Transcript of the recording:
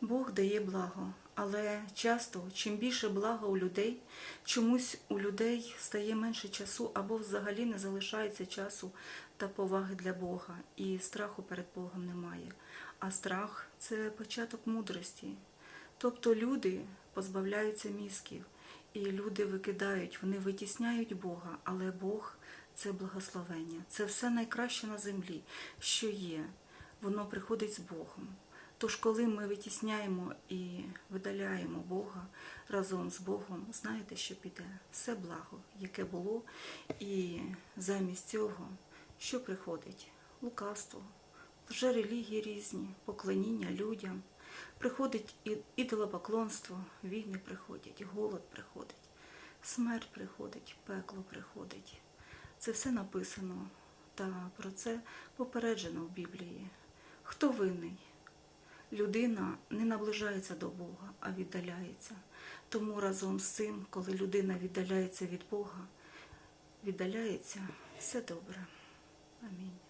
Бог дає благо, але часто, чим більше блага у людей, чомусь у людей стає менше часу або взагалі не залишається часу та поваги для Бога, і страху перед Богом немає. А страх це початок мудрості. Тобто люди позбавляються мізків, і люди викидають, вони витісняють Бога, але Бог це благословення, це все найкраще на землі, що є. Воно приходить з Богом. Тож, коли ми витісняємо і видаляємо Бога разом з Богом, знаєте, що піде все благо, яке було, і замість цього, що приходить? Лукавство, вже релігії різні, поклоніння людям, приходить ідолопоклонство, війни приходять, голод приходить, смерть приходить, пекло приходить. Це все написано, та про це попереджено в Біблії. Хто винний? Людина не наближається до Бога, а віддаляється. Тому разом з цим, коли людина віддаляється від Бога, віддаляється все добре. Амінь.